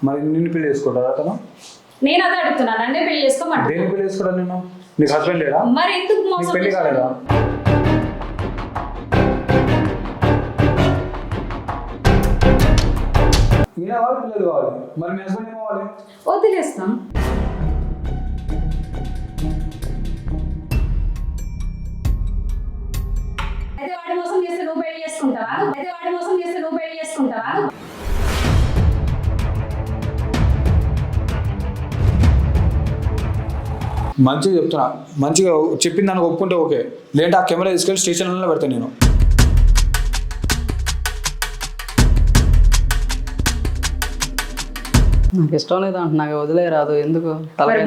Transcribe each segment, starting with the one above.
మరి నిన్ను పెళ్ళి చేసుకుంటారా అతను? నేను అదే అడుగుతున్నా నన్నే పెళ్ళి చేసుకోమంట దేని పెళ్ళి చేసుకోవడం నేను నీకు హస్బెండ్ లేడా? మరి ఎందుకు నీకు మోసం పెళ్ళి కాలేదా? ఈయన వాళ్ళు పిల్లలు కావాలి. మరి మీ హస్బెండ్ ఏమో కావాలి? వదిలేస్తాం. అయితే వాడి మోసం చేస్తే నువ్వు పెళ్ళి చేసుకుంటావా? అయితే వాడి మోసం చేస్తే నువ్వు పెళ్ళి చేసుకుంటావా? మంచిగా చెప్తున్నా. మంచిగా చెప్పిన దానికి ఒప్పుకుంటే ఓకే. లేదంటే ఆ కెమెరా తీసుకెళ్ళి స్టేషన్లో పెడతాను నేను. నాకు ఇష్టం లేదు అంటున్నా వదిలేరాదు ఎందుకు? తలకాయ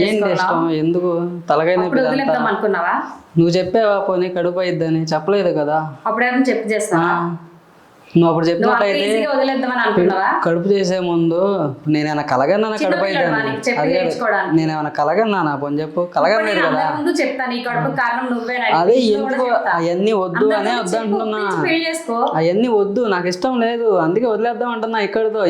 ఏంటి ఇష్టం? ఎందుకు? తలకాయ అప్పుడు నొప్పి వదిలేద్దాం ఇదంతా. అనుకున్నావా? నువ్వు చెప్పావా పోనీ కడుపు అయిద్దని. చెప్పలేదు కదా. అప్పుడు ఎవరిని చెప్పి చేస్తావా? నువ్వు అప్పుడు అనుకున్నావా? కడుపు చేసే ముందు నేనేమైనా కలగన్నానా చిన్న కడుపు అదే నేర్చుకోవడానికి. నేనేమైనా కలగన్నానా? పోనీ చెప్పు. కలగలేదు నేను కదా. అదే ఎందుకు అవన్నీ వద్దు అనే వద్దు అంటున్నా అవన్నీ వద్దు నాకు ఇష్టం లేదు. అందుకే వదిలేద్దాం అంటున్నా ఇక్కడితో.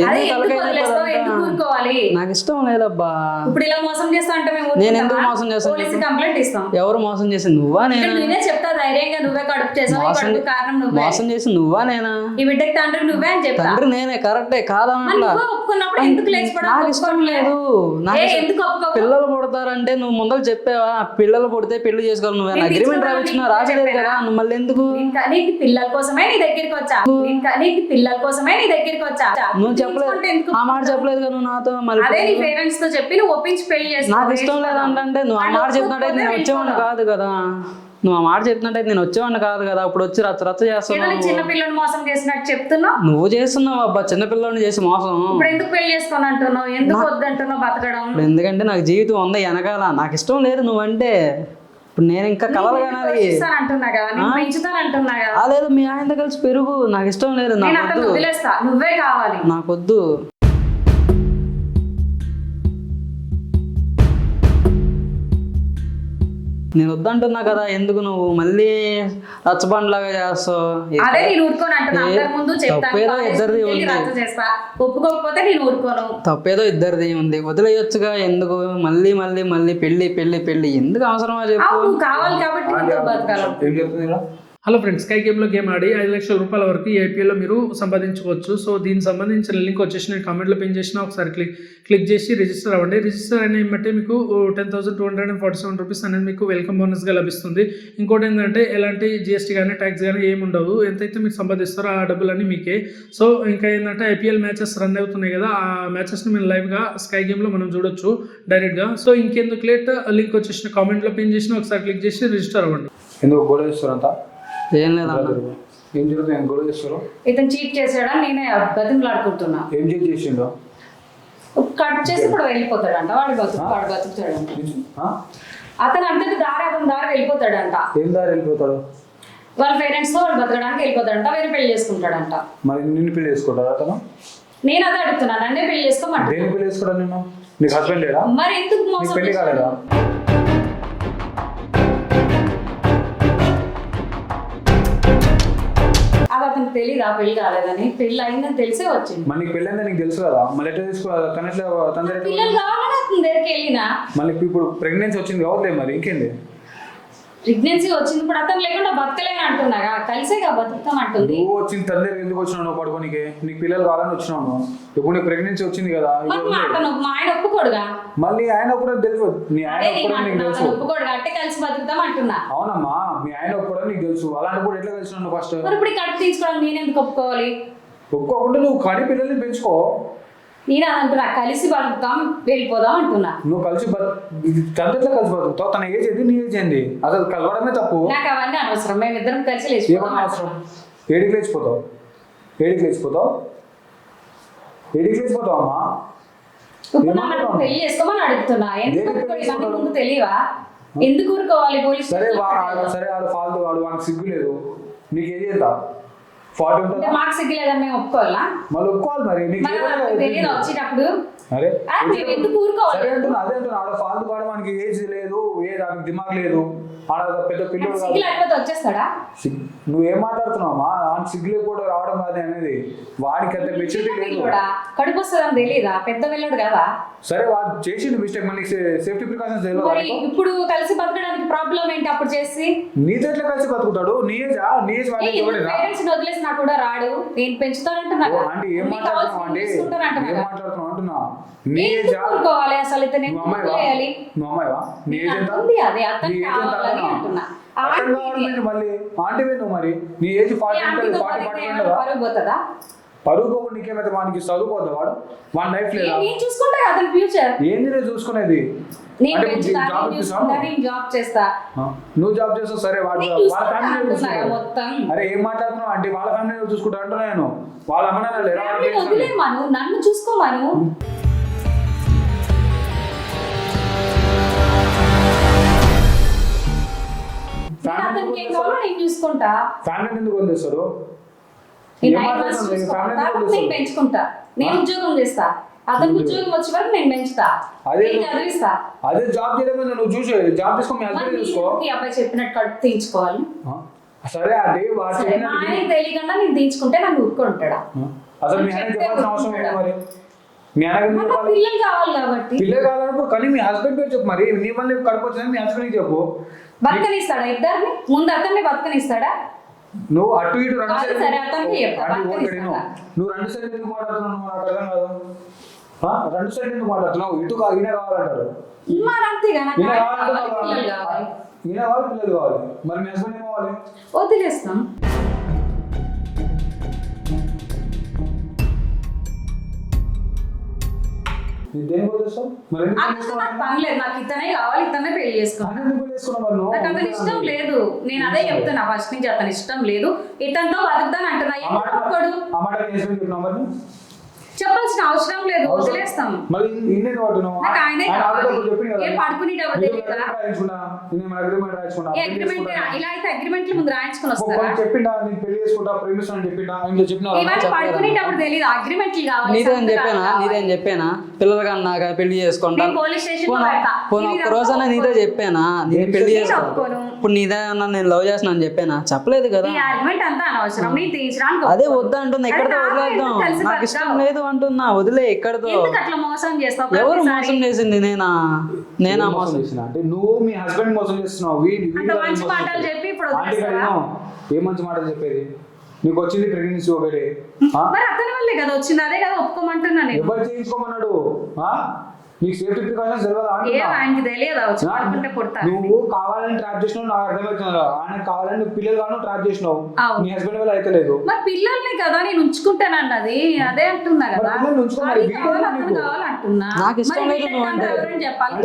నాకు ఇష్టం లేదబ్బా. ఇప్పుడు ఇలా మోసం చేస్తా అంటే నేను ఎందుకు? మోసం చేస్తాను కంప్లైంట్ ఇస్తాం. ఎవరు మోసం చేసింది? నువ్వా నేనా? నేనే చెప్తా ధైర్యంగా నువ్వే కడుపు చేసావు మోసం చేసి నువ్వా. నేనా? బిడ్డకి తండ్రి నువ్వే అని తండ్రి నేనే కరెక్టే నువ్వు ఒప్పుకున్నప్పుడు ఎందుకు నాకు ఇష్టం లేదు? ఎందుకు పిల్లలు పుడతారంటే నువ్వు ముందర చెప్పావా? పిల్లలు పుడితే పెళ్ళి చేసుకోవాలి నువ్వు అగ్రిమెంట్ రాసలేదు చెప్పానా? కదా? నువ్వు మళ్ళీ ఎందుకు? ఇంకా నీకు పిల్లల కోసమే నీ దగ్గరికి వచ్చా? ఇంకా నీకు పిల్లల కోసమే నీ దగ్గరికి వచ్చా? నువ్వు చెప్పలేదు. ఆ మాట చెప్పలేదు కదా నువ్వు నాతో? మళ్ళీ అదే నీ పేరెంట్స్తో చెప్పి నువ్వు ఒప్పించి పెళ్ళి చేసుకో నాకు ఇష్టం లేదంటే నువ్వు ఆ మాట చెప్పినట్టయితే నేను వచ్చేవాడిని కాదు కదా. నువ్వు ఆ మాట చెప్పినట్టయితే నేను వచ్చేవాడిని కాదు కదా. అప్పుడు వచ్చి రచ్చ రచ్చ చేస్తున్నావు. నీ చిన్న పిల్లని మోసం చేసినట్టు చెప్తున్నావు? నువ్వు చేస్తున్నావు అబ్బా. చిన్నపిల్లని చేసి మోసం. ఇప్పుడు ఎందుకు పెళ్ళి చేసుకొని అంటున్నావు? ఎందుకు వద్దంటున్నావు బతకడం? ఎందుకంటే నాకు జీవితం ఉంది వెనకాల. నాకు ఇష్టం లేదు నువ్వంటే. ఇప్పుడు నేను ఇంకా కలలు కనాలి. లేదు మీ ఆయనతో కలిసి పెరుగు. నాకు ఇష్టం లేదు నాకు వద్దు. నువ్వే కావాలి. నాకొద్దు నేను వద్దంటున్నా కదా ఎందుకు నువ్వు మళ్ళీ రచ్చబండలాగా చేస్తావు? అదే నేను ఊరుకోను అంటున్నా. ఏ- అందరి ముందు చెప్తాను తప్పేదో ఇద్దరిది ఉంది. రద్దు చేస్తా. ఒప్పుకోకపోతే నేను ఊరుకోను. తప్పేదో ఇద్దరిది ఉంది. వదిలేయొచ్చుగా ఎందుకు? మళ్ళీ మళ్ళీ మళ్ళీ పెళ్ళి పెళ్ళి పెళ్ళి ఎందుకు అవసరమా చెప్పు? కావాలి కాబట్టి హలో ఫ్రెండ్స్ స్కై గేమ్లో గేమ్ ఆడి ఐదు లక్షల రూపాయల వరకు ఏపీఎల్లో మీరు సంపాదించుకోవచ్చు. సో దీనికి సంబంధించిన లింక్ వచ్చేసి నేను కామెంట్లో పిన్ చేసిన ఒకసారి క్లిక్ క్లిక్ చేసి రిజిస్టర్ అవ్వండి. రిజిస్టర్ అయిన ఏమంటే మీకు ten thousand two hundred and forty seven rupees అనేది మీకు వెల్కమ్ బోనస్గా లభిస్తుంది. ఇంకోటి ఏంటంటే ఎలాంటి జిఎస్టీ కానీ ట్యాక్స్ కానీ ఏమి ఉండవు. ఎంతైతే మీరు సంపాదిస్తారో ఆ డబ్బులన్నీ మీకే. సో ఇంకా ఏంటంటే ఐపీఎల్ మ్యాచెస్ రన్ అవుతున్నాయి కదా ఆ మ్యాచెస్ని మీరు లైవ్గా స్కై గేమ్లో మనం చూడొచ్చు డైరెక్ట్గా సో ఇంకెందుకు లేట్ లింక్ వచ్చేసిన కామెంట్లో పిన్ చేసిన ఒకసారి క్లిక్ చేసి రిజిస్టర్ అవ్వండి. ఎందుకు గోడ చేస్తారంతా ఏం లేదా ఏం జరుగుతుంది? గొడవ చేస్తారు ఇతను చీట్ చేసాడా నేనే బతిమలాడుకుంటున్నా ఏం చేసి చేసిండు? కట్ చేసి ఇప్పుడు వెళ్ళిపోతాడంట. వాడు బతుకు వాడు బతుకుతాడంట? అతను అంతటి దారి అతని దారి వెళ్ళిపోతాడంట. ఏం దారి వెళ్ళిపోతాడు? వాళ్ళ పేరెంట్స్తో వాడు బతకడానికి వెళ్ళిపోతాడంట. వేరే పెళ్ళి చేసుకుంటాడంట. మరి నిన్ను పెళ్ళి చేసుకుంటారా అతను? నేను అదే అడుగుతున్నా. నన్నే పెళ్ళి చేసుకోమంట పెళ్ళి చేసుకోవడం నేను నీకు హస్బెండ్ లేడా? మరి ఎందుకు మోసం పెళ్ళి కాలేదా? అతనికి తెలియదా పెళ్ళి కాలేదని. పెళ్ళి అయిందని తెలిసే వచ్చింది. మరి నీకు పెళ్ళి నీకు తెలుసు కదా? మళ్ళీ ఎట్లా తీసుకో తన ఎట్లా తన పిల్లలు కావాలని అతని దగ్గరికి వెళ్ళినా? మళ్ళీ ఇప్పుడు ప్రెగ్నెన్సీ వచ్చింది కావట్లేదు మరి ఇంకేంది? ప్రెగ్నెన్సీ వచ్చింది ఇప్పుడు అతను లేకుండా బతకలేని అంటున్నాగా కలిసేగా బతుకుతాం అంటుంది. నువ్వు వచ్చింది తన దగ్గర ఎందుకు వచ్చినావు నువ్వు పడుకోనికి? నీకు పిల్లలు కావాలని వచ్చినావు. ఇప్పుడు నీకు ప్రెగ్నెన్సీ వచ్చింది కదా మరి మా. అతను మా ఆయన ఒప్పుకోడుగా? మళ్ళీ ఆయన ఒప్పుడే తెలుసు. నీ ఆయన అదే నేను ఒప్పుడే నీకు అంటున్నా తెలుసు. అతను ఒప్పుకోడుగా అంటే కలిసి బతుకుతాం అంటున్నా. అవునమ్మా మీ ఆయన ఒప్పుడే నీకు తెలుసు. అలాంటప్పుడు ఎట్లా కలిసినావు ఫస్ట్ మరి ఇప్పుడు ఈ కడుపు తీసుకోవడానికి నేను ఎందుకు ఒప్పుకోవాలి? ఒప్పుకోకుండా నువ్వు కడి పిల్లల్ని పెంచుకో. నేను అంటున్నా కలిసి బతుకుతాం వెళ్ళిపోదాం అంటున్నా. నువ్వు కలిసి ఎట్లా కలిసి బతుకుతావు తన ఏజ్ ఏంది నీ ఏజ్ ఏంది? అసలు కలవడమే తప్పు. నాకు అవన్నీ అనవసరం మేమిద్దరం కలిసి లేచిపోదాం ఏమన్నా అవసరం. ఏడికి లేచిపోతావు? ఏడికి లేచిపోతావు? ఏడికి లేచిపోతావు అమ్మా? ఇప్పుడు నన్ను ఏమంటున్నావు? పెళ్ళి చేసుకోమని అడుగుతున్నా. ఎందుకు దేనికి ఒప్పుకోవాలి? పెళ్ళి ఇవన్నీ ముందు తెలియవా? ఎందుకు ఊరుకోవాలి పోలీస్ సరే వా-? సరే వాడు ఫాల్తు వాడు వానికి సిగ్గు లేదు. నీకు ఏది ఎంత ఫార్టీ మేము ఒప్పుకోవాలా? మళ్ళీ ఒప్పుకోవాలి మరి. తెలియదు తెలియదు. వచ్చేటప్పుడు? అరే ఎందుకు ఊరుకోవాలి? సరే అంటున్నా అదే అంటున్నా. ఆడ ఫాల్తు కాడ మనకి ఏజ్ లేదు ఏ దిమాగ్ లేదు. ఆడ పెద్ద పిల్లలు వచ్చేస్తాడా? నువ్వేం మాట్లాడుతున్నావా ఆ సిగ్గులే కూడా రావడం కాదు అనేది. వాడికి అంత మెచ్యూరిటీ లేదు. కడుపు వస్తుందని తెలీదా? పెద్ద వెళ్ళడు కదా. సరే వాడు చేసిండు మిస్టేక్ మనకి సేఫ్టీ ప్రికాషన్స్ తెలియదు ఇప్పుడు కలిసి బతకడానికి ప్రాబ్లం ఏంటి అప్పుడు చేసి? నీతో ఎట్లా కలిసి బతుకుతాడు? నీ ఏజ్ నీ ఏజ్ వాడి పేరెంట్స్ వదిలేసినా కూడా రాడు. నేను పెంచుతానంటున్నా ఓ ఆంటీ ఏం మాట్లాడుతున్నావు ఆంటీ? ఏం మాట్లాడుతున్నావు అంటున్నా? నీ ఏజ్ ఊరుకోవాలి? అసలు ఇతను ఉంది అదే అతను కావాలని అంటున్నా? మళ్ళీ. ఆంటీ నువ్వు మరి. నీ ఏజ్ ఫార్టీ ఫార్టీ పోతుందా? నీకేమైతే వానికి చదువుకోద్దా వాడు. వాడి లైఫ్ లేదా? నేను చూసుకుంటా అతని ఫ్యూచర్ ఏంది నేను చూసుకునేది? నేను అంటే పెంచుతా జాబ్ నేను ఇప్పిస్తాను చూసుకుంటా నేను జాబ్ చేస్తా. నువ్వు జాబ్ చేస్తావు? సరే నేను వాళ్ళ చూసుకుంటా ఫ్యామిలీ మొత్తం. అరే ఏం మాట్లాడుతున్నావు? అంటే వాళ్ళ ఫ్యామిలీ చూసుకుంటా అంటున్నా నేను? వాళ్ళ అమ్మ నాన్న లేరా? వాళ్ళ? వదిలేమను నన్ను చూసుకోమను నేను ఫ్యామిలీ అతనికి ఏం కావాలో నేను చూసుకుంటా. ఫ్యామిలీని ఎందుకు వదిలేస్తారు? నేను నైన్ మంత్స్ మాట్లాడుతున్నావు? చూసుకుంటా ఫ్యామిలీని తర్వాత వదిలేస్తారు? నేను పెంచుకుంటా. నేను ఉద్యోగం చేస్తా. అతనికి ఉద్యోగం. వచ్చే వరకు నేను పెంచుతా. అదే చదివిస్తా. అదే జాబ్ చేయడం నువ్వు చూసి జాబ్ చేసుకో మీ హస్బెండ్ చూసుకో. అబ్బాయి చెప్పినట్టు కడుపు తీయించుకోవాలి? సరే అదే వాడు ఆయన తెలియకుండా నేను తీయించుకుంటే నన్ను ఊరుకుంటాడా? అసలు మీ ఆయన చెప్పాల్సిన అవసరం ఏంటి మరి? మీ ఆయన పిల్లలు కావాలి కాబట్టి. పిల్లలు కావాలన్నప్పుడు కానీ మీ హస్బెండ్ పేరు చెప్పు మరి. నీ వల్ల కడుపు వచ్చిందని మీ హస్బెండ్కి చెప్పు. బతకనిస్తాడా ఇద్దరిని? ముందు అతన్ని బతకనిస్తాడా? నువ్వు అటు ఇటు రెండు సైడ్లు సరే, అతనికి చెప్తా, అంటే. నువ్వు. రెండు సైడ్లు ఎందుకు మాట్లాడుతున్నావు? నాకు అర్థం కాదు. ఆ? రెండు సైడ్లు ఎందుకు మాట్లాడుతున్నావు? ఇటు కా- ఈయన కావాలంటారు. మరి అంతేగా నాకు ఈయన ఆయన కావాలంటే కావాలి, పిల్లలు కావాలి. ఈయన కావాలి పిల్లలు కావాలి. మరి మీ హస్బెండ్ ఏం కావాలి? వదిలేస్తాం. దేని మరి? నాకు పని లేదు. నాకు ఇతనే కావాలి. ఇతనే పెళ్ళి చేసుకోవాలి? నాకు అతని ఇష్టం లేదు. నేను అదే చెప్తున్నా ఫస్ట్ నుంచి అతని ఇష్టం లేదు. ఇతనితో బతుకుతాను అంటున్నా. ఏం ఒక్కడు ఆ మాట చెప్పాల్సిన అవసరం లేదు వదిలేస్తాం. మరి ఇన్నేది ఆయనే. ఏం పడుకునేటప్పుడు అగ్రిమెంట్. ఇలా అయితే ముందు రాయించుకుని వస్తారా? ఒకటి చెప్పిండా నేను పెళ్ళి చేసుకుంటా ప్రేమిస్తాను అని చెప్పిండా? ఏం చెప్పినా ఇవన్నీ పడుకునేటప్పుడు తెలియదు అగ్రిమెంట్లు కావాలి నీదేం చెప్పానా. నీదేం పిల్లలు కన్నాక పెళ్ళి చేసుకుంటా. పోలీస్ స్టేషన్ పోనా? ఒక్క రోజైనా నీతో చెప్పానా? నేను పెళ్ళి. ఇప్పుడు నీదే అన్నా నేను లవ్ చేస్తున్నాను చెప్పానా? చెప్పలేదు కదా. అదే ఎక్కడితో నాకు వదిలేద్దాం? నాకు ఇష్టం? లేదు. అంటున్నా వదిలే ఎక్కడితో ఎందుకు అట్లా మోసం చేస్తావు? ఎవరు? మోసం చేసింది నేనా? నేనా మోసం? చేసినా అంటే నువ్వు మీ హస్బెండ్ మోసం చేస్తున్నావు. మంచి మాటలు. చెప్పి ఇప్పుడు ఏం మంచి మాటలు చెప్పేది? నీకు వచ్చింది ప్రెగ్నెన్సీ ఒకటి. ఆ? మరి అతని వల్లే కదా వచ్చింది. అదే కదా ఒప్పుకోమంటున్నా నేను. ఎవరు చేయించుకోమన్నాడు? ఆ? నీకు సేఫ్టీ ప్రికాషన్స్ తెలియదా నువ్వు కావాలని ట్రాప్ చేసినావు నాకు అర్థమవుతుంది ఆయన కావాలని నువ్వు పిల్లలు గాను ట్రాప్ చేసినావు. నీ హస్బెండ్ వల్ల అయితే లేదు మరి పిల్లల్ని కదా నేను ఉంచుకుంటాను అన్నది అదే అంటున్నా కదా. నీకు. ఇష్టం లేదు చెప్పాలి?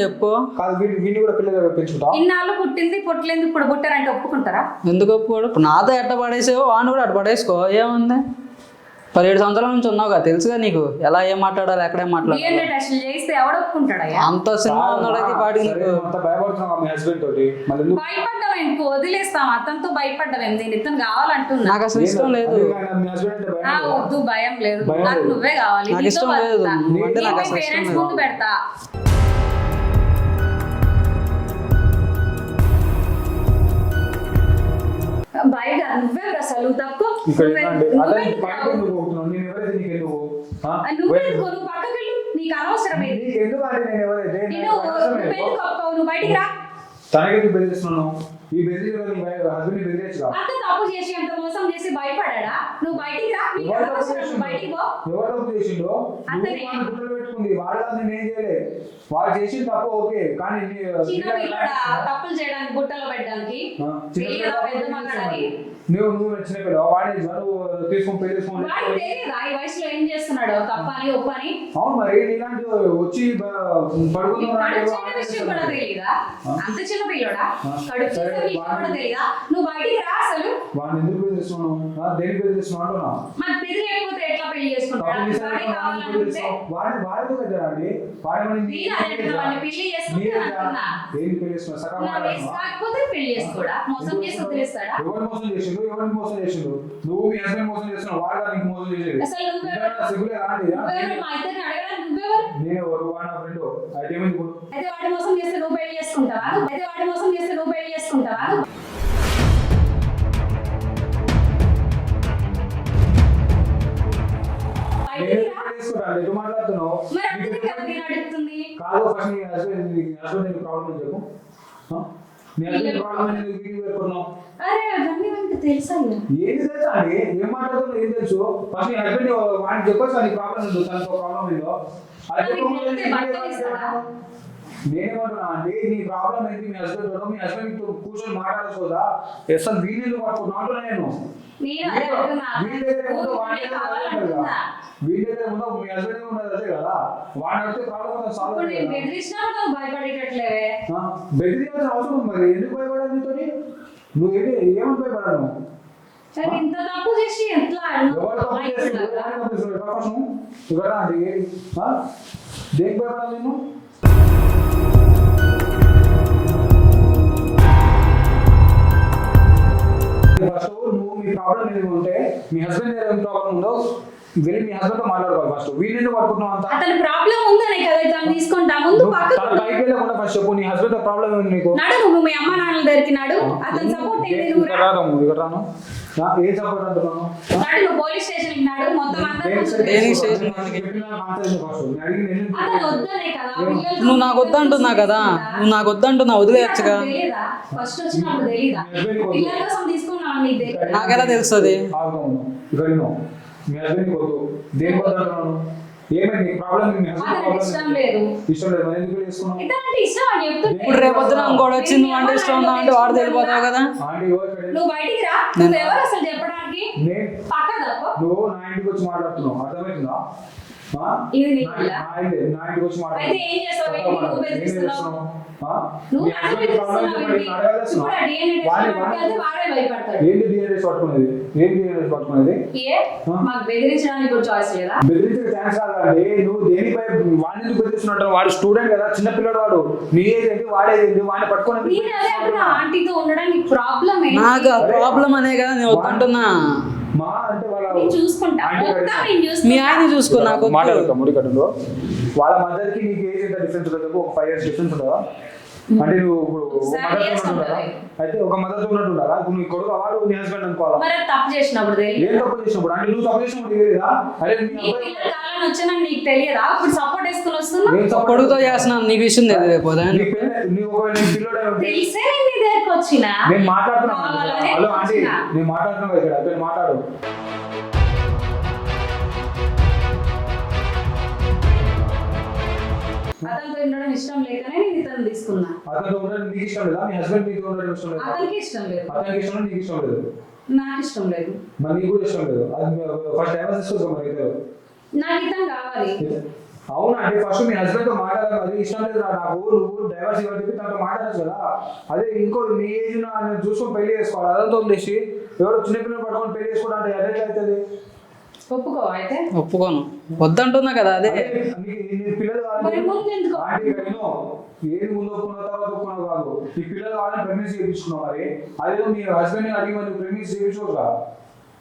చెప్పు. వీడిని కూడా పిల్లలు పెంచుకుంటా ఇన్నాళ్ళు పుట్టింది పుట్టలేదు ఇప్పుడు పుట్టారంటే ఒప్పుకుంటారా? ఎందుకు ఒప్పుకోడు? నాతో ఎట్ట పడేసావో వాడిని కూడా అట్ట పడేసుకో. ఏముంది? పదిహేడు సంవత్సరాల నుంచి ఉన్నావుగా. తెలుసుగా నీకు. ఎలా ఏం మాట్లాడాలి ఎక్కడేం మాట్లాడాలి. అంత సినిమా ఉన్నాడైతే వదిలేస్తాం. అతనితో భయపడ్డాం నేను ఇతను కావాలంటున్నా. నాకు అసలు ఇష్టం లేదు. అంటే భయం ఆ, లేదా? వద్దు భయం లేదు. భయం నాకు. నువ్వే కావాలి. నాకు ఇష్టం లేదు. నేను నాకు మీ అసలు ఇష్టం పేరెంట్స్ లేదు. బయట నువ్వే అసలు ఇక్కడ నువ్వే- ఎవరైతే నీకు? ఆ, నువ్వే బయటికి రా. తనకెందుకు బెదిరిస్తున్నాను ఈ బెదిరి హస్బెండ్ బెదిరించగా అంత తప్పు చేసి అంత మోసం చేసి భయపడాడా? నువ్వు బయటికి రా చేసిండు? బయటికి పో. ఎవరు తప్పు చేసిండో అతనే. గుడ్డలో పెట్టుకుంది వాడు కాదు నేను ఏం చేయలే. వాడు చేసింది తప్పు ఓకే కానీ చిన్న పిల్లడా తప్పులు చేయడానికి బుట్టలో పెట్టడానికి? పెద్ద మగాడని నువ్వు నువ్వు నచ్చిన పిల్ల వాడి నువ్వు తీసుకొని పెళ్ళి చేసుకొని వాడికి తెలియదా? ఈ వయసులో ఏం చేస్తున్నాడు? తప్పని ఒప్పని? అవును మరి నీలాంటి వచ్చి కడుపు చిన్న విషయం కూడా తెలియదా? అంత చిన్న పిల్లడా? కడుపు తెలియదా నువ్వు బయటికి రా అసలు. వాడిని ఎందుకు దేనికి పెళ్ళి చేసుకుంటాడా తప్పు చేశాడు, వాడే కావాలనుకుంటే వాడి వాడి కదా అండి వాడి మరి నేను అదే అంటున్నా, వాడిని పెళ్ళి చేసుకున్నా సగం కాకపోతే పెళ్ళి చేసుకోడా? మోసం చేసి వదిలేస్తాడా? ఎవరు మోసం చేసిండు? ఎవరిని మోసం చేసిండు? నువ్వు మీ హస్బెండ్ మోసం చేస్తున్నావు వాడు కదా నీకు మోసం చేసేది. అసలు నువ్వెవరు సిగ్గులే రాండి నువ్వెవరు మా ఇద్దరిని అడగడానికి నువ్వెవరు నేను ఎవరు? వాడు నా ఫ్రెండ్ అయితే ఏమైంది అయితే వాడి మోసం చేస్తే నువ్వు పెళ్ళి చేసుకుంటావా? అయితే వాడి మోసం చేస్తే నువ్వు పెళ్ళి చేసుకుంటావా? ఎటు మాట్లాడుతున్నావు? కదా ఫస్ట్ నీ హస్బెండ్ నీ హస్బెండ్ ప్రాబ్లం అని చెప్పు? మనకి తెలుసా అండి? ఏం తెలుసు? ఫస్ట్ నీ హస్బెండ్ వాడిని చెప్పొచ్చు నీ ప్రాబ్లం ఉందో తనతో ప్రాబ్లం ఏందో? నేనేమంటున్నా అంటే నీ ప్రాబ్లం ఏంటి? మీ హస్బెండ్ తోడో మీ హస్బెండ్తో కూర్చొని మాట్లాడచ్చు కదా అసలు వీళ్ళు ఎందుకు అంటున్నా. నేను ఉందో నువ్వు మీ హస్బెండ్ అదే కదా. వాడిని అడిగితే ప్రాబ్లం కొంచెం సాల్వ్ భయపడేటట్లేవే. అవసరం మరి. ఎందుకు భయపడాలి ఏమని భయపడాను? ఇంత తప్పు చేసి ఎట్లా? ప్రకాశం? దేనికి భయపడాలి నేను ప్రాబ్లం ఏదైనా ఉంటే మీ హస్బెండ్ ఏదైనా ప్రాబ్లం ఉందో వెళ్ళి మీ హస్బెండ్తో మాట్లాడుకోవాలి ఫస్ట్ వీళ్ళు అంత? అతని ప్రాబ్లం ఉందనే కదా ఇతను తీసుకుంటా. ముందు తన పక్కకు పైకి వెళ్ళకుండా ఫస్ట్ చెప్పు. నీ హస్బెండ్తో ప్రాబ్లం ఏంది నీకు? నడు నువ్వు మీ అమ్మ నాన్నల దగ్గరికి నడు. అతని సపోర్ట్ ఏంటి నువ్వు ఇక్కడ రా. రాను ఇక్కడ రాను. నా- ఏ సపోర్ట్ అంటున్నాను నడు నువ్వు పోలీస్ స్టేషన్కి నడు. మొత్తం అందరూ దేనికి స్టేషన్ అతను వద్దనే కదా. నువ్వు నాకు వద్దంటున్నా కదా. నువ్వు నాకు వదిలేయచ్చుగా. ఫస్ట్ వచ్చినప్పుడు తెలీదా పిల్లల కోసం తీసుకున్నాను నీకు తెలియదా? నాకెలా తెలుస్తుంది? మీ హస్బెండ్ వద్దు దేని వద్దు అంటున్నాను ఏమైంది? నీ ప్రాబ్లం మీ హస్బెండ్ అతనికి ప్రాబ్లం ఇష్టం లేదు. ఇష్టం లేదు. మరి ఎందుకు పెళ్ళి చేసుకున్నావు? ఇతనంటే ఇష్టం అని చెప్తుంటే ఇప్పుడు రేపొద్దున ఇంకోటి వచ్చి నువ్వు అంటే ఇష్టం ఉందా అంటే వాడు తెలిపోతావు కదా. ఆంటీ ఎవరు ఇక్కడ? నువ్వు బయటికి రా. నువ్వు ఎవరు అసలు చెప్పడానికి? నేను పక్క తప్ప. నువ్వు నా ఇంటికి వచ్చి మాట్లాడుతున్నావు. అర్థమవుతుందా? ఇది నీ నా ఇల్లా? నా ఇంటి నా ఇంటికి వచ్చి అయితే ఏం చేస్తావు? ఏంటి? నువ్వు ఏం బెదిరిస్తున్నావు? చేస్తున్నావు? ఆ? నువ్వు మీ నన్ను husband problem బెదిరిస్తున్నావు చెప్పండి, ఏంటి? అడగాల్సిన. ఇప్పుడు ఆ DNA టెస్ట్ వాడిని- పట్టుకెళ్తే వాడే భయపడతాడు. ఏంటి డిఎన్ఎస్ పట్టుకునేది? ఏంటి డిఎన్ఎస్ పట్టుకునేది? ఏ? మాకు బెదిరించడానికి కూడా చాయిస్ లేదా? బెదిరించే ఛాన్స్ కాదండి. నువ్వు దేనిపై వాడిని ఎందుకు బెదిరిస్తున్నట్టు వాడు స్టూడెంట్ కదా చిన్న పిల్లడు వాడు. నీ ఏజ్ ఏంటి వాడేది ఏంటి? వాడిని పట్టుకొని ఆంటీతో ఉండడానికి ప్రాబ్లం ఏంటి? నాకు ప్రాబ్లం అనే కదా నేను వద్దంటున్నా మా అంటే వాళ్ళ నేను చూసుకుంటా. మొత్తం మీ చూసుకుంటా. ఆయన చూసుకో నాకు వద్దు. మాట్లాడుతా ముడి కట్టులో. వాళ్ళ మదర్కి నీకు ఏజ్ ఎంత డిఫరెన్స్ ఉంటుంది చెప్పు? ఒక ఫైవ్ ఇయర్స్ డిఫరెన్స్ ఉంటుందా? అంటే నువ్వు ఇప్పుడు Seven మదర్ years ఉన్నట్టుండాలా? ఉంటుంది. అయితే ఒక మదర్ ఉన్నట్టు ఉండాలా ఇప్పుడు నీ కొడుకు వాడు నీ హస్బెండ్ అనుకోవాలా? మరి అది తప్పు చేసినప్పుడు తెలియదు. ఏం తప్పు చేసినప్పుడు? అంటే నువ్వు తప్పు చేసినప్పుడు తెలియదా? అరే మీ నీ అబ్బాయి పిల్లలు వచ్చానని నీకు తెలియదా? ఇప్పుడు సపోర్ట్ వేసుకుని వస్తున్నా కొడుకుతో చేస్తున్నాను. నీకు విషయం తెలిసే నేను నీ దగ్గరకు వచ్చిన? నేను మాట్లాడుతున్నా కావాలనే హలో ఆంటీ వచ్చినా. నేను మాట్లాడుతున్నా కదా ఇక్కడ ఇక్కడ మాట్లాడు. అతనితో ఉండడం ఇష్టం లేకనే నేను ఇతను తీసుకున్నా. అతనితో ఉండడం నీకు ఇష్టం లేదా? మీ హస్బెండ్ నీతో ఉండడం ఇష్టం లేదా? అతనికి ఇష్టం లేదు. అతనికి ఇష్టం నీకు ఇష్టం లేదు. నాకు ఇష్టం లేదు. మరి నీకు కూడా ఇష్టం లేదు. అది ఫస్ట్ డైవర్స్ తీసుకోవచ్చు మరి ఇద్దరు. కావాలి. అవునా? అంటే ఫస్ట్ మీ హస్బెండ్తో మాట్లాడాలి అది ఇష్టం లేదు రా నాకు నువ్వు డైవర్స్ ఇవ్వని చెప్పి తనతో మాట్లాడచ్చు కదా? అదే ఇంకో మీ ఏజ్ చూసుకొని పెళ్ళి చేసుకోవాలి. అదంతా వదిలేసి ఎవరో చిన్నపిల్లలు పట్టుకొని పెళ్ళి చేసుకోవడం అంటే అది ఎట్లా అవుతుంది? ఒప్పుకో అయితే. ఒప్పుకోను. వద్దంటున్నా కదా అదే. అదే పిల్లలు. ఏది ముందు ఒప్పుకున్న తర్వాత ఒప్పుకున్నావు కాదు. నీ పిల్లలు కావాలని ప్రెగ్నెన్సీ చేయించుకున్నావు మరి. అదేదో మీ హస్బెండ్ అడిగి మరి ప్రెగ్నెన్సీ చేయించుకోగా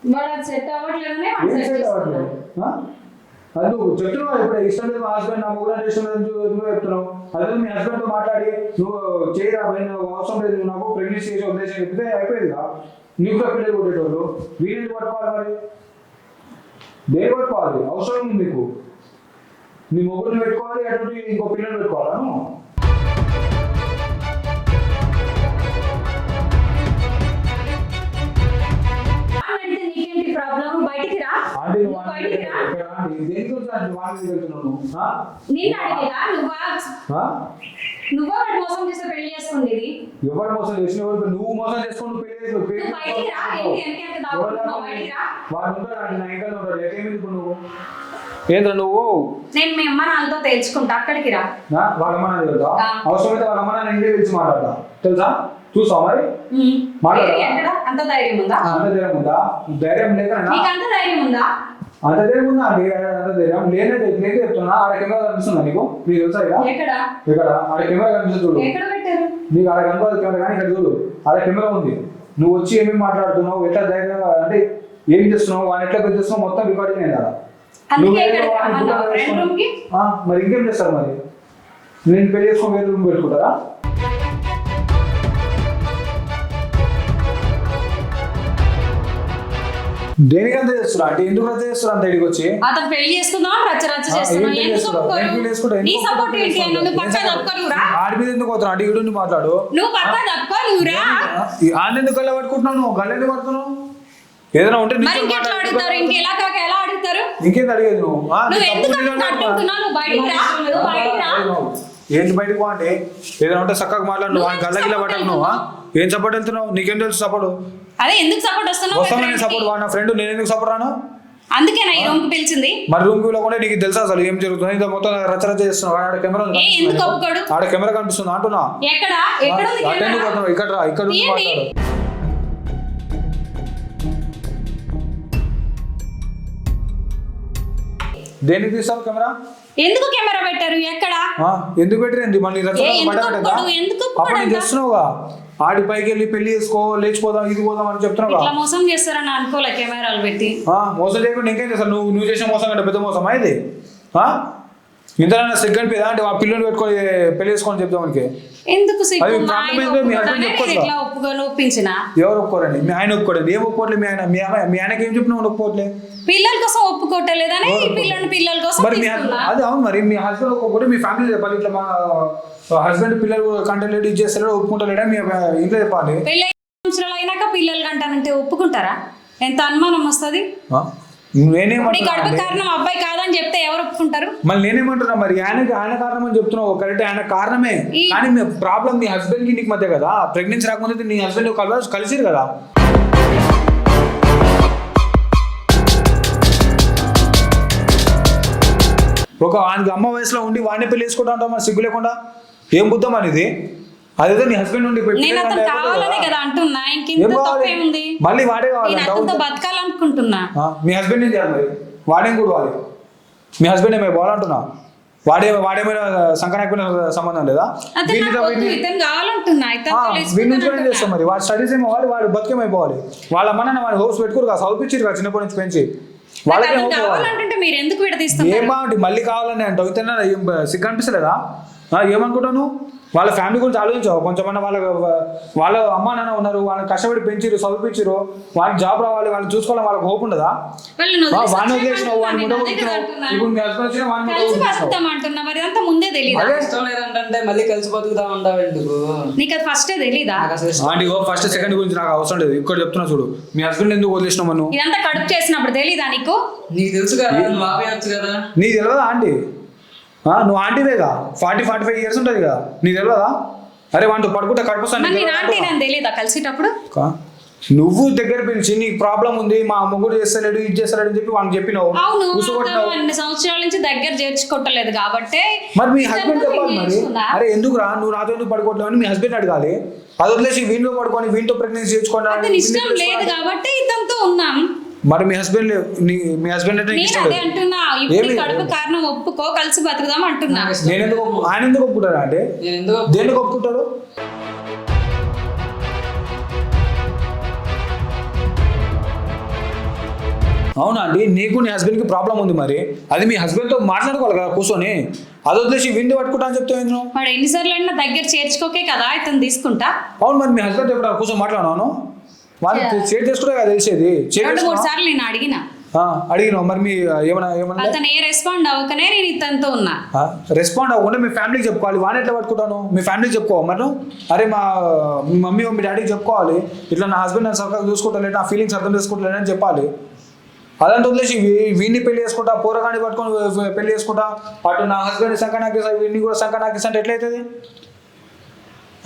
వాడు అది సెట్ అవ్వట్లేదనే అవ్వట్లేదు? అది నువ్వు చెప్తున్నావు ఇప్పుడు ఇష్టం లేదు మా హస్బెండ్ నా మొగ్గులు అంటే ఇష్టం లేదు నువ్వు చెప్తున్నావు. అదే మీ హస్బెండ్తో మాట్లాడి నువ్వు చేయరా భయ్ నువ్వు అవసరం లేదు. నువ్వు నాకు ప్రెగ్నెన్సీ చేసే ఉద్దేశం చెప్తే అయిపోయింది కదా. నీకు కూడా పిల్లలు కొట్టేటోళ్ళు వీళ్ళని పట్టుకోవాలి మరి? దేని పట్టుకోవాలి? అవసరం ఉంది మీకు నీ మొగ్గుని పెట్టుకోవాలి అటువంటి ఇంకో పిల్లలు పెట్టుకోవాలా? ప్రాబ్లం బయటికి రా. బయటికి? నిన్ను నువ్వా? నువ్వా వాడు మోసం చేస్తే పెళ్ళి చేసుకుండేది? ఎవరు మోసం చేసిన ఎవరు నువ్వు మోసం చేసుకొని నువ్వు పెళ్ళి చేసుకో. పెళ్ళి నువ్వు బయటికి రా. ఏంటి వెనక వెనక దాక్కుంటున్నావు బయటికి రా. వాడు ఉంటాడు ఆంటీ నా ఇంట్లో ఉంటాడు. ఏమైంది ఇప్పుడు నువ్వు? ఏంద్ర నువ్వు? నేను మీ అమ్మ నాన్నతో తేల్చుకుంటా. అక్కడికి రా. వాళ్ళ అమ్మ నాన్న తెలుసా ఆ. అవసరమైతే వాళ్ళ అమ్మ నాన్న ఇంటికి పిలిచి మాట్లాడతా. తెలుసా? చూసావు మరి? అంత ధైర్యం ఉందా? అంత ధైర్యం ఉందా? ధైర్యం నీకు అంత ధైర్యం ఉందా? అంత ధైర్యం ఉందా? అండి అంత ధైర్యం? లేనే లేదే చెప్తున్నా. ఆడ కెమెరా కనిపిస్తుందా నీకు? నీకు తెలుసా ఇక ఎక్కడ? ఇక్కడ. ఆడ కెమెరా కనిపిస్తుంది చూడు. నీకు ఆడ కనపడదు కెమెరా కానీ ఇక్కడ చూడు. ఆడ కెమెరా ఉంది. నువ్వు వచ్చి ఏమేమి మాట్లాడుతున్నావు? ఎట్లా ధైర్యంగా అంటే ఏం చేస్తున్నావు? వాడిని ఎట్లా పెంచేస్తున్నావు మొత్తం రికార్డింగ్ అయింది ఇక్కడ? ఆ, మరి ఇంకేం చేస్తారు మరి? నేను పెళ్ళి చేసుకొని వేరే రూమ్ పెట్టుకుంటారా దేనికంత చేస్తున్నా? అంటే ఎందుకు చేస్తున్నా వచ్చి? అతను పెళ్ళి రచ్చ రచ్చ చేస్తున్నావు. ఎందుకు? ఒప్పుకోరు? నీ సపోర్ట్ ఏంటి? నువ్వు పక్క ఆడి మీద ఎందుకు పోతున్నావు? అంటే ఇడు మాట్లాడు. నువ్వు పక్క తప్పుకోనురా ఆడిని ఎందుకు గల్ల పట్టుకుంటున్నావు నువ్వు? గల్ల ఎందుకు పడుతున్నావు? ఏదైనా ఉంటే మరి ఇంకెట్లా. అడుగుతారు? ఇంకెలా కాక ఎలా అడుగుతారు? ఇంకేంది అడిగేది నువ్వు? ఎందుకు బయటికి రా. నువ్వు బయటికి రా. ఏంటి బయటకు అంటే ఏదైనా ఉంటే చక్కగా మాట్లాడు. నువ్వు గల్ల గిల్ల పట్టకు నువ్వు? ఏం సపోర్ట్ వెళ్తున్నావు? నీకేం తెలుసు సపోర్ట్ అదే ఎందుకు సపోర్ట్ వస్తున్నావు కి? సపోర్ట్ నా ఫ్రెండ్ నేను ఎందుకు సపోర్ట్ రాను అందుకేనా ఈ రూమ్కి పిలిచింది మరి రూమ్కి కూడా నీకు తెలుసా అసలు ఏం జరుగుతుంది ఇంకా మొత్తం రచ్చ రచ్చ చేస్తున్నావు ఆడ కెమెరా ఉంది ఏ ఎందుకు? ఒప్పుకోడు ఆడ కెమెరా కనిపిస్తుంది అంటున్నా ఎక్కడ ఎక్కడ ఉంది అటు ఎందుకు కెమెరా? పోతున్నావు? ఇక్కడ రా ఇక్కడ తీయండి. మాట్లాడు దేనికి తీస్తావు కెమెరా ఎందుకు కెమెరా పెట్టారు ఎక్కడ ఆ, ఎందుకు పెట్టింది మళ్ళీ రచ్చ ఏ, రచ్చ ఎందుకు బయట పెట్టదా? ఒప్పుకోడు? ఎందుకు అప్పుడు నేను అంట? చేస్తున్నావుగా ఆడి పైకి వెళ్ళి పెళ్ళి చేసుకో లేచిపోదాం ఇది పోదాం అని చెప్తున్నావుగా ఇట్లా మోసం చేస్తారని అనుకోలే కెమెరాలు పెట్టి. మోసం చేయకుండా ఇంకేం చేస్తావు? నువ్వు నువ్వు చేసిన మోసం కంటే పెద్ద మోసమా ఇది? ఆ? ఇంతనన్నా సిగ్గని పేదా అంటే ఆ పిల్లని పెట్టుకొని పెళ్ళి చేసుకొని చెప్తాం మనకి. ఎందుకు ఒప్పుకొని ఒప్పించిన? ఎవరు ఒప్పుకోరండి? మీ ఆయన ఒప్పుకోరండి ఏం ఒప్పుకోవట్లేదు మీ ఆయన? మీ ఆయన మీ ఆయనకి ఏం చెప్పినా ఒప్పుకోవట్లే పిల్లల కోసం ఒప్పుకోవట్లేదని ఈ పిల్లని పిల్లల కోసం మరి మీ అది అవును మరి మీ హస్బెండ్ ఒప్పుకోకపోతే మీ ఫ్యామిలీ చెప్పాలి. ఇట్లా మా హస్బెండ్ పిల్లలు కంటెంట్ ఇది చేస్తాడు ఒప్పుకుంటలేడా? మీ ఇంట్లో చెప్పాలి. పెళ్ళి సంవత్సరాలు అయినాక పిల్లలు కంటానంటే ఒప్పుకుంటారా? ఎంత అనుమానం వస్తుంది? కారణం అబ్బాయి కాదని చెప్తే ఎవరు ఒప్పుకుంటారు? మళ్ళీ నేనేమంటున్నా మరి ఆయనకి ఆయన కారణం అని చెప్తున్నావు కరెక్ట్ ఆయన కారణమే. కానీ మీ ప్రాబ్లం మీ హస్బెండ్కి నీకు మధ్య కదా ప్రెగ్నెన్సీ రాకముందు నీ హస్బెండ్ కలవ కలిసిరు కదా. ఒక ఆయనకి అమ్మ వయసులో ఉండి వాడిని పెళ్ళి వేసుకుంటా ఉంటాం మరి సిగ్గు లేకుండా? ఏం బుద్ధం అనేది అదేదో నీ హస్బెండ్ పెళ్ళి నేను అతను కావాలనే కదా. అంటున్నా. ఇంకింత కావాలి? తప్పేముంది? మళ్ళీ వాడే నేను కావాలంట అతనితో బతకాలనుకుంటున్నా. మీ హస్బెండ్ ఏం చేయాలి మరి? వాడేం కూడవాలి మీ హస్బెండ్ ఏమే బాగాలంటున్నా వాడే వాడేమైనా సంకనాకపోయిన సంబంధం లేదా? వీడి నుంచి కూడా ఏం చేస్తాం మరి? వాడు స్టడీస్ ఏమో వాడు వాడు బతికేమైపోవాలి. వాళ్ళ అమ్మ వాడు హోప్స్ పెట్టుకోరు కదా చదివించారు కదా చిన్నప్పటి నుంచి పెంచి. వాళ్ళకే కావాలి? ఏం బాగుంటుంది? మళ్ళీ కావాలని అంటావు. బ- సిగ్గు అనిపిస్తలేదా? ఏమనుకుంటాను వాళ్ళ ఫ్యామిలీ గురించి ఆలోచించావు. కొంచెమన్నా వాళ్ళ వాళ్ళ అమ్మ నాన్న ఉన్నారు వాళ్ళని కష్టపడి పెంచిరు చదివించారు వాళ్ళకి జాబ్ రావాలి వాళ్ళని చూసుకోవాలి వాళ్ళకి హోప్ ఉండదా? వాడిని వదిలేసినావు. వాడిని లేదంటే మళ్ళీ కలిసి బతుకుతా ఉంటావు ఎందుకు? నీకు అది ఫస్టే తెలీదా? ఆంటీ ఓ ఫస్ట్ సెకండ్ గురించి నాకు అవసరం లేదు. ఇక్కడ చెప్తున్నా చూడు. మీ హస్బెండ్ ఎందుకు వదిలేసినావు నువ్వు ఇదంతా కడుపు చేసినప్పుడు తెలీదా నీకు? నీకు తెలుసు కదా నీకు తెలియదా ఆంటీ? నువ్వు ఆంటీవేగా ఫార్టీ ఫార్టీ ఫైవ్ ఇయర్స్ ఉంటుంది కదా నీకు తెలియదా అరే వాంటూ పడుకుంటే కడుపుస్తాను తెలీదా కలిసేటప్పుడు? నువ్వు దగ్గర పిలిచి నీకు ప్రాబ్లం ఉంది మా మొగుడు చేస్తలేడు ఇది చేస్తలేడు అని చెప్పి వాళ్ళకి చెప్పినావు. అవును సంవత్సరాల నుంచి దగ్గర చేర్చుకోవట్లేదు కాబట్టి మరి మీ ఇదంతా హస్బెండ్ చెప్పాలి మరి. అరే ఎందుకు రా నువ్వు నాతో ఎందుకు పడుకోవట్లేవు అని మీ హస్బెండ్ అడగాలి. అది వదిలేసి వీడితో పడుకొని వీటితో ప్రెగ్నెన్సీ ఇష్టం లేదు కాబట్టి ఇతనితో ఉన్నాం. మరి మీ హస్బెండ్ మీ హస్బెండ్ అంటే నేను ఇష్టం అదే అంటున్నా. ఇప్పుడు? కడుపు కారణం ఒప్పుకో కలిసి బతుకుదాం అంటున్నా. నేను ఎందుకు ఆయన ఎందుకు ఒప్పుకుంటారా అంటే? నేను ఎందుకు దేనికి ఒప్పుకుంటారు? అవునా అండి? నీకు నీ హస్బెండ్కి ప్రాబ్లం ఉంది మరి. అది మీ హస్బెండ్తో మాట్లాడుకోవాలి కదా కూర్చొని. అది వదిలేసి విందు పట్టుకుంటా అని చెప్తే వాడు ఎన్నిసార్లు అయినా దగ్గర చేర్చుకోకే కదా ఇతను తీసుకుంటా. అవును మరి మీ హస్బెండ్ ఎప్పుడు కూర్చొని మాట్లాడినాను వాళ్ళు షేర్ చేసుకుంటే కదా తెలిసేది. రెండు మూడు సార్లు నేను అడిగిన. అడిగినావు? మరి మీ ఏమైనా ఏమన్నా అతను ఏ రెస్పాండ్ అవ్వకనే నేను ఇతనితో ఉన్నా. రెస్పాండ్ అవ్వకుండా మీ ఫ్యామిలీకి చెప్పుకోవాలి. వాడిని ఎట్లా పట్టుకుంటాను? మీ ఫ్యామిలీకి చెప్పుకో మరి? అరే మా మీ మమ్మీ మీ డాడీకి చెప్పుకోవాలి. ఇట్లా నా హస్బెండ్ నన్ను సరిగ్గా చూసుకోవట్లేదు నా ఫీలింగ్స్ అర్థం చేసుకోవట్లేదు అని చెప్పాలి. అదంటే వదిలేసి వీడిని పెళ్ళి చేసుకుంటా పూరగాని పట్టుకొని పెళ్ళి చేసుకుంటా. అటు నా హస్బెండ్ సంఖ నాకేసా వీడిని కూడా సంఖ నాకేసా అంటే ఎట్లయితుంది?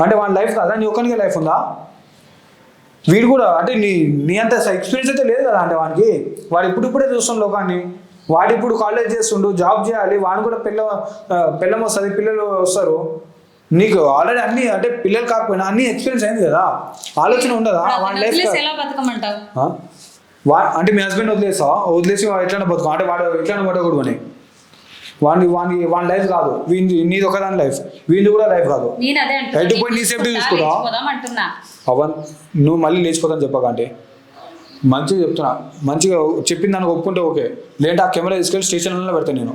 అంటే వాడి లైఫ్ కాదా? నీ ఒక్కనికే లైఫ్ ఉందా? వీడు కూడా అంటే నీ నీ అంత ఎక్స్పీరియన్స్ అయితే లేదు కదా అంటే వానికి? వాడు ఇప్పుడిప్పుడే చూస్తాం లోకాన్ని. వాడు ఇప్పుడు కాలేజ్ చేస్తుండు జాబ్ చేయాలి వాడు కూడా పిల్ల పిల్లం వస్తుంది పిల్లలు వస్తారు. నీకు ఆల్రెడీ అన్ని అంటే పిల్లలు కాకపోయినా అన్ని ఎక్స్పీరియన్స్ అయింది కదా? ఆలోచన ఉండదా? వాడి లైఫ్ అంటే మీ హస్బెండ్ వదిలేసా? వదిలేసి వాడు ఎట్లైనా బతుకు అంటే వాడు ఎట్లైనా పడకూడదు అని. వాడి వాడి వాడి లైఫ్ కాదు. వీడి నీది ఒకదాని లైఫ్. వీడి కూడా లైఫ్ కాదు. అంటున్నా. ఎటు పోయి నీ సేఫ్టీ అంటున్నా. అవన్ నువ్వు మళ్ళీ లేచిపోతాను చెప్పకంటే మంచిగా చెప్తున్నా. మంచిగా చెప్పిన దానికి ఒప్పుకుంటే ఓకే. లేదంటే ఆ కెమెరా తీసుకెళ్ళి స్టేషన్లో పెడతాను నేను.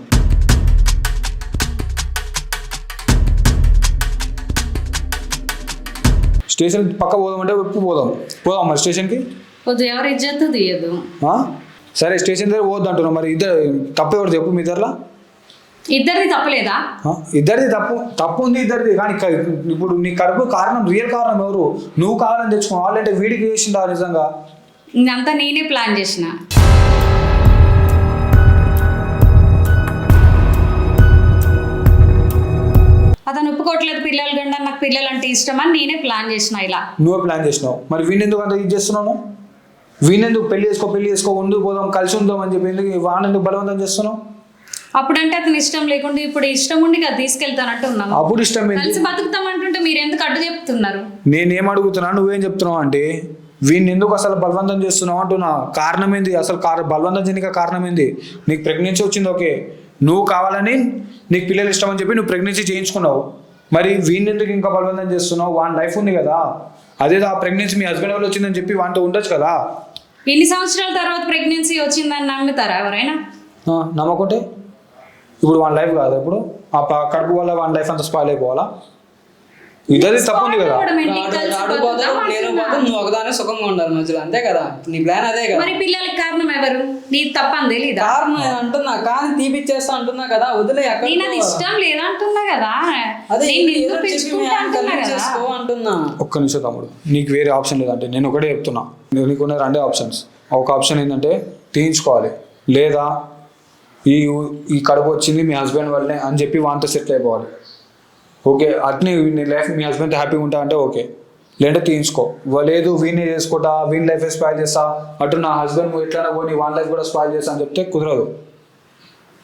స్టేషన్ పక్క పోదామంటే ఒప్పు పోదాం? పోదాం మరి స్టేషన్కి కొద్ది ఎవరి ఇజ్జత్ తీయదు. ఆ? సరే స్టేషన్ దగ్గర పోద్దు అంటున్నావు మరి. ఇద్దరు తప్పు ఎవరు చెప్పు మీ ఇద్దరులా ఇద్దరిది తప్పలేదా? ఇద్దరిది తప్పు తప్పు ఉంది ఇద్దరిది. కానీ ఇప్పుడు నీ కడుపు కారణం రియల్ కారణం ఎవరు? నువ్వు కావాలని తెచ్చుకున్నావు. వాళ్ళంటే వీడికి చేసిందా నిజంగా? ఇదంతా నేనే ప్లాన్ చేసిన. అతను ఒప్పుకోవట్లేదు పిల్లలు గండ నాకు పిల్లలు అంటే ఇష్టం అని నేనే ప్లాన్ చేసిన ఇలా. నువ్వే ప్లాన్ చేసినావు. మరి వీణెందుకు అంత ఇది చేస్తున్నావు వీణెందుకు పెళ్ళి చేసుకో పెళ్ళి చేసుకో ఉండు పోదాం కలిసి ఉందాం అని చెప్పి ఎందుకు? వానెందుకు బలవంతం చేస్తున్నావు? అప్పుడంటే అతను ఇష్టం లేకుండా ఇప్పుడు ఇష్టం ఉండి కదా తీసుకెళ్తానంటూ ఉన్నాను అప్పుడు ఇష్టం కలిసి బతుకుతాం అంటుంటే మీరు ఎందుకు అడ్డు చెప్తున్నారు? నేనేం అడుగుతున్నా నువ్వేం చెప్తున్నావు అంటే వీడిని ఎందుకు అసలు బలవంతం చేస్తున్నావు అంటున్నా. కారణం ఏంది? అసలు కార బలవంతం చేయడానికి కారణం ఏంది? నీకు ప్రెగ్నెన్సీ వచ్చింది ఓకే. నువ్వు కావాలని నీకు పిల్లలు ఇష్టం అని చెప్పి నువ్వు ప్రెగ్నెన్సీ చేయించుకున్నావు. మరి వీడిని ఎందుకు ఇంకా బలవంతం చేస్తున్నావు? వాని లైఫ్ ఉంది కదా. అదే ఆ ప్రెగ్నెన్సీ మీ హస్బెండ్ వల్ల వచ్చిందని చెప్పి వాటితో ఉండొచ్చు కదా. ఎన్ని సంవత్సరాల తర్వాత ప్రెగ్నెన్సీ వచ్చిందని నమ్ముతారా ఎవరైనా? నమ్మకుంటే? ఇప్పుడు వన్ లైఫ్ కాదు. ఇప్పుడు ఆ కడుపు వల్ల వన్ లైఫ్ అంతా స్పాయిల్ అయిపోవాలా? ఇద్దరిది తప్పు ఉంది కదా? రాడు పోతాం నేను నువ్వు ఒకదానే సుఖంగా ఉండాలి మధ్యలో. అంతే కదా. నీ ప్లాన్ అదే కదా. మరి పిల్లలకి కారణం ఎవరు? నీ తప్పని తెలీదా? కారణం నేను అంటున్నా. కానీ తీపిచ్చేస్తా అంటున్నా కదా. వదిలే ఎక్కడ నేను అది ఇష్టం అదే ఆయన అంటున్నా కదా. చేసుకో అంటున్నా. ఒక్క నిమిషం తమ్ముడు. నీకు వేరే ఆప్షన్ లేదంటే నేను ఒకటే చెప్తున్నా. నీకున్న రెండే ఆప్షన్స్. ఒక ఆప్షన్ ఏంటంటే తీయించుకోవాలి. లేదా ఈ ఈ కడుపు వచ్చింది మీ హస్బెండ్ వల్లనే అని చెప్పి వాంతో సెటిల్ అయిపోవాలి. ఓకే అట్నే నీ లైఫ్ మీ హస్బెండ్తో హ్యాపీగా ఉంటా అంటే ఓకే. లేదంటే తీయించుకో. లేదు వీడిని చేసుకుంటా వీని లైఫ్ స్పాయిల్ చేస్తా అటు నా హస్బెండ్ ఎట్లా పోనీ వాళ్ళ లైఫ్ కూడా స్పాయిల్ చేస్తా అని చెప్తే కుదరదు.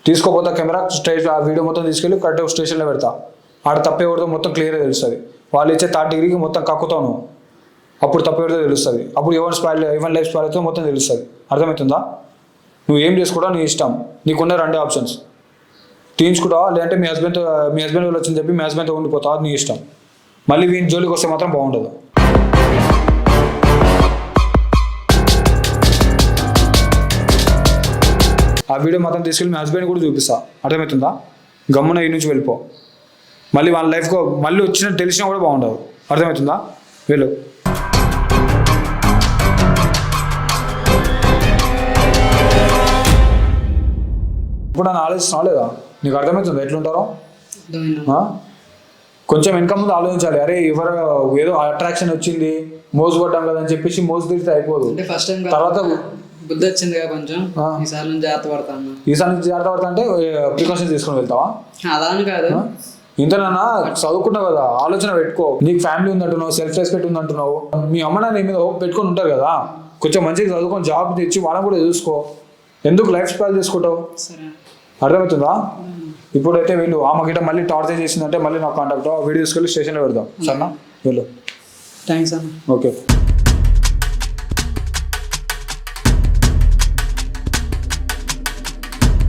తీసుకోపోతా కెమెరా స్టేజ్ ఆ వీడియో మొత్తం తీసుకెళ్ళి కరెక్ట్గా స్టేషన్లో పెడతా. ఆడ తప్పేవాడితో మొత్తం క్లియర్గా తెలుస్తుంది. వాళ్ళు ఇచ్చే థర్డ్ డిగ్రీకి మొత్తం కక్కుతావు నువ్వు. అప్పుడు తప్పేవడదో తెలుస్తుంది. అప్పుడు ఎవరి స్పాయిల్ ఎవరి లైఫ్ స్పాయిల్ అవుతుందో మొత్తం తెలుస్తుంది. అర్థమవుతుందా? నువ్వు ఏం చేసుకోవడం నీ ఇష్టం. నీకున్న రెండే ఆప్షన్స్. తీయించుకుంటావా లేదంటే మీ హస్బెండ్ మీ హస్బెండ్ వాళ్ళు వచ్చింది చెప్పి మీ హస్బెండ్తో ఉండిపోతావా అది నీ ఇష్టం. మళ్ళీ వీని జోలికి వస్తే మాత్రం బాగుండదు. ఆ వీడియో మాత్రం తీసుకెళ్ళి మీ హస్బెండ్ కూడా చూపిస్తా. అర్థమవుతుందా? గమ్మున ఈ నుంచి వెళ్ళిపో. మళ్ళీ వాళ్ళ లైఫ్కో మళ్ళీ వచ్చిన తెలిసినా కూడా బాగుండదు. అర్థమవుతుందా? వెళ్ళు. ఇప్పుడు నన్ను ఆలోచిస్తున్నావు లేదా నీకు అర్థమవుతుంది? ఎట్లుంటారో? కొంచెం వెనక ముందు ఆలోచించాలి. అరే ఎవరు ఏదో అట్రాక్షన్ వచ్చింది మోజు పడ్డాం కదా అని చెప్పేసి మోజు తిరిగితే అయిపోదు ఫస్ట్ టైం తర్వాత బుద్ధి వచ్చిందిగా కొంచెం. ఈసారి నుంచి జాగ్రత్త పడతాను ఈసారి నుంచి జాగ్రత్త పడతా అంటే ప్రికాషన్స్ తీసుకొని వెళ్తావా? అలా అని కాదు. ఇంతనన్నా చదువుకున్నావు కదా ఆలోచన పెట్టుకో. నీకు ఫ్యామిలీ ఉందంటున్నావు సెల్ఫ్ రెస్పెక్ట్ ఉందంటున్నావు. మీ అమ్మ నాన్న నీ మీద హోప్ పెట్టుకొని ఉంటారు కదా. కొంచెం మంచిగా చదువుకొని జాబ్ తెచ్చి వాళ్ళని కూడా చూసుకో. ఎందుకు లైఫ్ స్పాయిల్ చేసుకుంటావు? సరే. అర్థమవుతుందా? ఇప్పుడైతే వెళ్ళు ఆమె గిట్ట మళ్ళీ టార్చర్ చేసిందంటే మళ్ళీ నాకు కాంటాక్ట్ వీడియో తీసుకెళ్ళి స్టేషన్లో పెడదాం. సరేనా? వెళ్ళు. థ్యాంక్స్ అన్న. ఓకే